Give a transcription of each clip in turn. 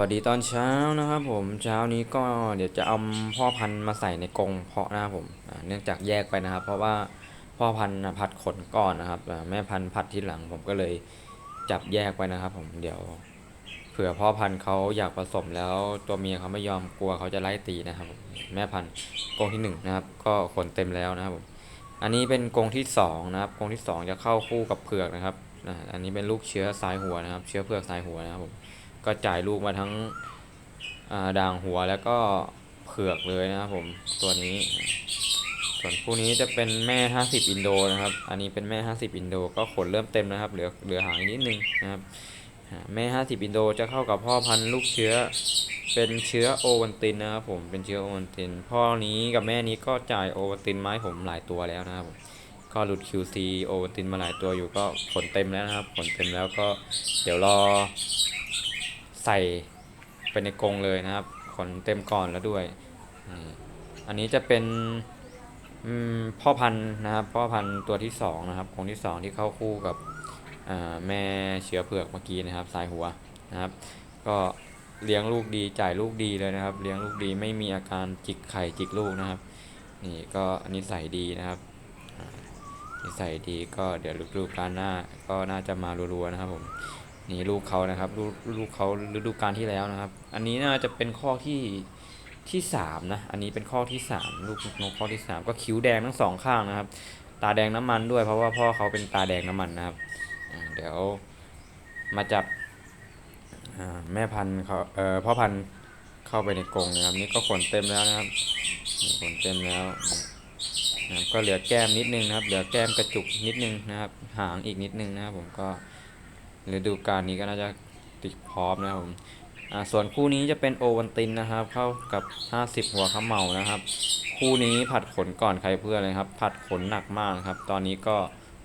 วัสดีตอนเช้านะครับผมเช้านี้ก็เดี๋ยวจะเอาพ่อพันธุ์มาใส่ในกรงเพาะนะครับผมเนื่องจากแยกไปนะครับ เพราะว่าพ่อพันธุ์ผัดขนก่อนนะครับแม่พันธุ์ผัดทีหลังผมก็เลยจับแยกไปนะครับ ผมเดี๋ยวเผื่อพ่อพันธุ์เขาอยากผสมแล้วตัวเมียเขาไม่ยอมกลัวเขาจะไล่ตีนะครับมแม่พันธุ์กรงที่หนึ่งนะครับ ก็ขนเต็มแล้วนะครับผมอันนี้เป็นกรงที่สองนะครับกรงที่สองจะเข้าคู่กับเผือกนะครับอันนี้เป็นลูกเชื้อสายหัวนะครับ เชื้อเผือกสายหัวนะครับผม ก็จ่ายลูกมาทั้งด่างหัวแล้วก็เผือกเลยนะครับผมตัวนี้ ส่วนคู่นี้จะเป็นแม่ 50 อินโดนะครับ อันนี้เป็นแม่ 50 อินโด ก็ขนเริ่มเต็มนะครับ เหลือเหลือหางอีกนิดนึงนะครับอ่าแม่ 50 อินโดจะเข้ากับพ่อพันธุ์ลูกเชื้อ เป็นเชื้อโอวันตินนะครับผมเป็นเชื้อโอวันติน พ่อนี้กับแม่นี้ก็จ่ายโอวันตินมาให้ผมหลายตัวแล้วนะครับผมก็หลุด QC โอวันตินมาหลายตัวอยู่ก็ขนเต็มแล้วนะครับขนเต็มแล้วก็เดี๋ยวรอ ใส่ไปในกรงเลยนะครับ ขนเต็มก่อนแล้วด้วย อันนี้จะเป็นพ่อพันธุ์นะครับพ่อพันธุ์ตัวที่สองนะครับกรงที่สองที่เข้าคู่กับแม่เชื้อเผือกเมื่อกี้นะครับสายหัวนะครับ ก็เลี้ยงลูกดีจ่ายลูกดีเลยนะครับ เลี้ยงลูกดีไม่มีอาการจิกไข่จิกลูกนะครับ นี่ก็นิสัยดีนะครับนิสัยดีก็เดี๋ยวฤดูกาลหน้าก็น่าจะมารัวๆนะครับผม นี่ลูกเขานะครับลูกลูกเขาฤดูกาลที่แล้วนะครับ อันนี้น่าจะเป็นข้อที่ที่สามนะอันนี้เป็นข้อที่สามลูกนกข้อที่สามก็คิ้วแดงทั้งสองข้างนะครับ ตาแดงน้ำมันด้วยเพราะว่าพ่อเขาเป็นตาแดงน้ำมันนะครับเดี๋ยวมาจับแม่พันธุ์เขาเอ่อพ่อพันธุ์เข้าไปในกรงนะครับ นี่ก็ขนเต็มแล้วนะครับขนเต็มแล้วนะครับก็เหลือแก้มนิดนึงนะครับ เหลือแก้มกระจุกนิดนึงนะครับ หางอีกนิดนึงนะครับผมก็ ฤดูกาลนี้ก็น่าจะติดพร้อมนะครับผมอ่าส่วนคู่นี้จะเป็นโอวันตินนะครับ เข้ากับ 50 หัวขมเหมานะครับ คู่นี้ผัดขนก่อนใครเพื่อนเลยครับ ผัดขนหนักมากครับ ตอนนี้ก็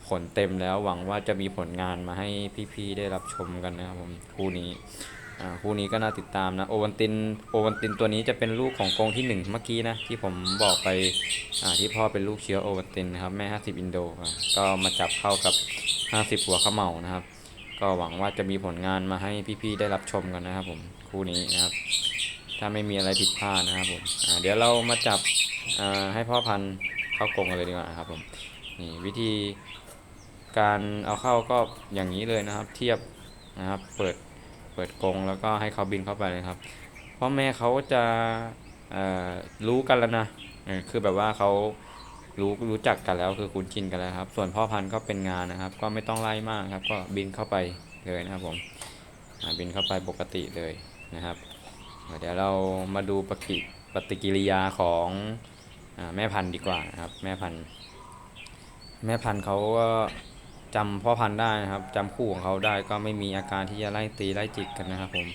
ขนเต็มแล้วหวังว่าจะมีผลงานมาให้พี่ๆได้รับชมกันนะครับผมคู่นี้คู่นี้ก็น่าติดตามนะโอวันตินโอวันตินตัวนี้จะเป็นลูกของกรงที่หนึ่งเมื่อกี้นะที่ผมบอกไปที่พ่อเป็นลูกเชื้อโอวันตินนะครับแม่ 50 อินโดก็มาจับเข้ากับ 50 หัวขมเหมานะครับ ก็หวังว่าจะมีผลงานมาให้พี่ๆได้รับชมกันนะครับผมคู่นี้นะครับ ถ้าไม่มีอะไรผิดพลาดนะครับผมเดี๋ยวเรามาจับให้พ่อพันธุ์เข้ากรงกันเลยดีกว่าครับผมนี่วิธีการเอาเข้าก็อย่างนี้เลยนะครับ เทียบนะครับเปิดเปิดกรงแล้วก็ให้เขาบินเข้าไปเลยครับพ่อแม่เขาจะรู้กันแล้วนะคือแบบว่าเขา รู้รู้จักกันแล้วคือคุ้นชินกันแล้วครับ ส่วนพ่อพันธุ์ก็เป็นงานนะครับ ก็ไม่ต้องไล่มากครับ ก็บินเข้าไปเลยนะครับผมบินเข้าไปปกติเลยนะครับ เดี๋ยวเรามาดูปฏิปฏิกิริยาของอแม่พันธุ์ดีกว่านะครับ แม่พันธุ์แม่พันธุ์เขาก็จำพ่อพันธุ์ได้นะครับจำคู่ของเขาได้ก็ไม่มีอาการที่จะไล่ตีไล่จิกกันนะครับผม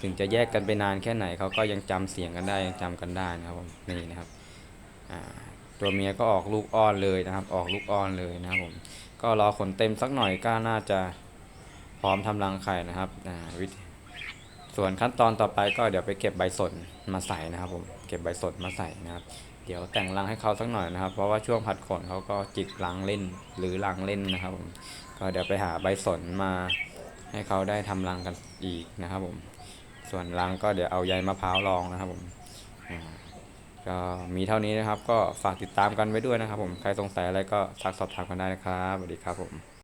ถึงจะแยกกันไปนานแค่ไหนเขาก็ยังจำเสียงกันได้ยังจำกันได้นะครับผมนี่นะครับ ตัวเมียก็ออกลูกอ้อนเลยนะครับ ออกลูกอ้อนเลยนะครับผม ก็รอขนเต็มสักหน่อยก็น่าจะพร้อมทำรังไข่นะครับอ่าวิธีส่วนขั้นตอนต่อไปก็เดี๋ยวไปเก็บใบสนมาใส่นะครับผม เก็บใบสนมาใส่นะครับ เดี๋ยวแต่งรังให้เขาสักหน่อยนะครับ เพราะว่าช่วงผัดขนเขาก็จิกรังเล่นหรือรังเล่นนะครับผม ก็เดี๋ยวไปหาใบสนมาให้เขาได้ทำรังกันอีกนะครับผม ส่วนรังก็เดี๋ยวเอาใยมะพร้าวรองนะครับผม ก็มีเท่านี้นะครับ ก็ฝากติดตามกันไว้ด้วยนะครับผม ใครสงสัยอะไรก็ทักสอบถามกันได้นะครับ สวัสดีครับผม